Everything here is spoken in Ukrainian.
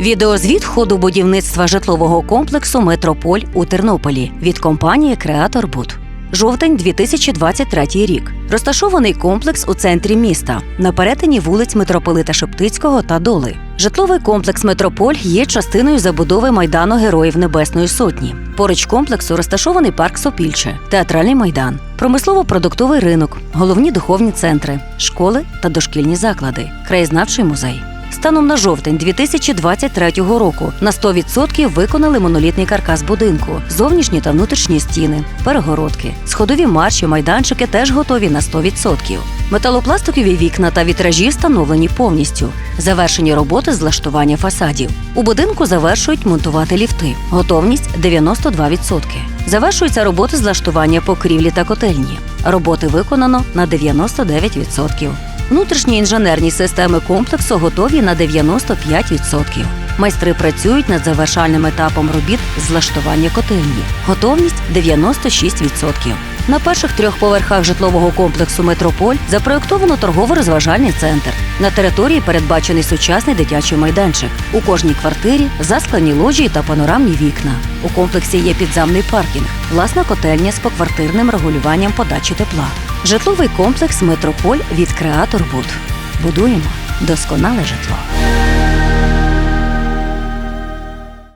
Відеозвіт ходу будівництва житлового комплексу Метрополь у Тернополі від компанії Креатор Буд. Жовтень 2023 рік. Розташований комплекс у центрі міста на перетині вулиць Митрополита Шептицького та Доли. Житловий комплекс Метрополь є частиною забудови майдану Героїв Небесної Сотні. Поруч комплексу розташований парк Сопільче, театральний майдан, промислово-продуктовий ринок, головні духовні центри, школи та дошкільні заклади, краєзнавчий музей. Станом на жовтень 2023 року на 100% виконали монолітний каркас будинку, зовнішні та внутрішні стіни, перегородки, сходові марші, майданчики теж готові на 100%. Металопластикові вікна та вітражі встановлені повністю. Завершені роботи з влаштування фасадів. У будинку завершують монтувати ліфти. Готовність 92%. Завершуються роботи з влаштування покрівлі та котельні. Роботи виконано на 99%. Внутрішні інженерні системи комплексу готові на 95%. Майстри працюють над завершальним етапом робіт з влаштування котельні. Готовність 96%. На перших трьох поверхах житлового комплексу Метрополь запроєктовано торгово-розважальний центр. На території передбачений сучасний дитячий майданчик. У кожній квартирі засклані ложі та панорамні вікна. У комплексі є підземний паркінг, власна котельня з поквартирним регулюванням подачі тепла. Житловий комплекс Метрополь від Креатор Буд. Будуємо досконале житло.